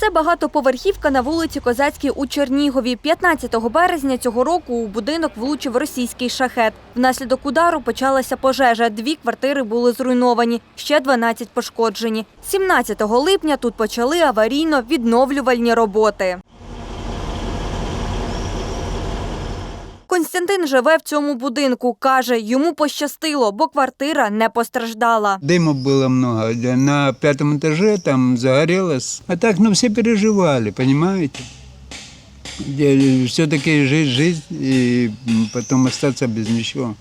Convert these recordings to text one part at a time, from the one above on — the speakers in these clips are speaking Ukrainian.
Це багатоповерхівка на вулиці Козацькій у Чернігові. 15 березня цього року у будинок влучив російський шахет. Внаслідок удару почалася пожежа. Дві квартири були зруйновані, ще 12 пошкоджені. 17 липня тут почали аварійно-відновлювальні роботи. Константин живе в цьому будинку. Каже, йому пощастило, бо квартира не постраждала. Дыма было много. На пятом этаже там загорелось. А так, ну, все переживали, понимаете? Все-таки жизнь, жизнь, и м, потом остаться без ничего.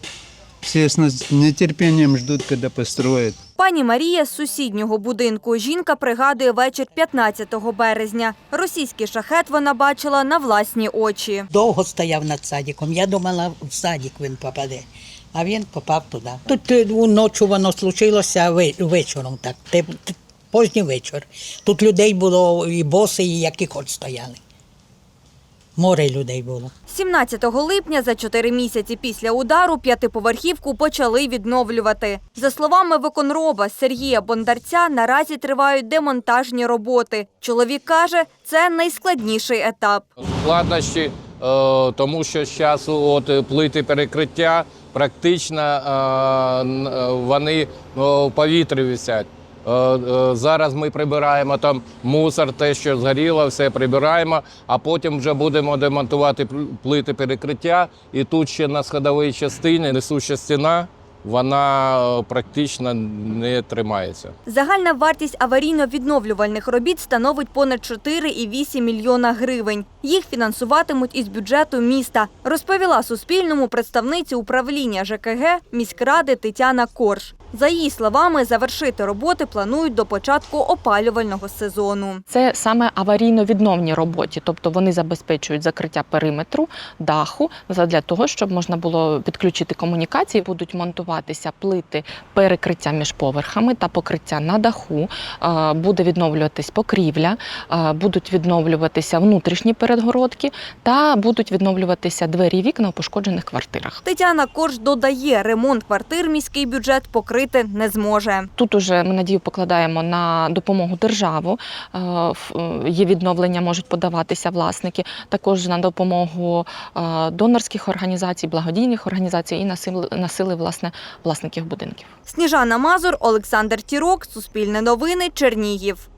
Все с нас- нетерпением ждут, когда построят. Пані Марія з сусіднього будинку. Жінка пригадує вечір 15 березня. Російський шахет вона бачила на власні очі. довго стояв над садиком. Я думала, в садик він попаде, а він попав туди. Тут е, воно случилося ве- вечором, так, те- вечір. Тут людей було і боси, і які хоч стояли. Море людей було. 17 липня, за чотири місяці після удару, п'ятиповерхівку почали відновлювати. За словами виконроба Сергія Бондарця, наразі тривають демонтажні роботи. Чоловік каже, це найскладніший етап. Складнощі, е, тому що зараз от е, плити перекриття практично е, е, вони в повітрі висять. Е, е, Зараз ми прибираємо там мусор, те, що згоріло, все прибираємо, а потім вже будемо демонтувати пл- плити перекриття. І тут ще на сходовій частині несуща стіна, вона е, практично не тримається. Загальна вартість аварійно-відновлювальних робіт становить понад 4,8 мільйона гривень. Їх фінансуватимуть із бюджету міста, розповіла Суспільному представниця управління ЖКГ міськради Тетяна Корж. За її словами, завершити роботи планують до початку опалювального сезону. Це саме аварійно-відновні роботи, тобто вони забезпечують закриття периметру, даху для того, щоб можна було підключити комунікації. Будуть монтуватися плити перекриття між поверхами та покриття на даху. Буде відновлюватись покрівля, будуть відновлюватися внутрішні передгородки та будуть відновлюватися двері вікна у пошкоджених квартирах. Тетяна Корж додає, ремонт квартир міський бюджет покрити не зможе. Тут уже ми надію покладаємо на допомогу державу. Е, е, Є відновлення, можуть подаватися власники. Також на допомогу е, донорських організацій, благодійних організацій і насили на сили власне власників будинків. Сніжана Мазур, Олександр Тірок, Суспільне новини, Чернігів.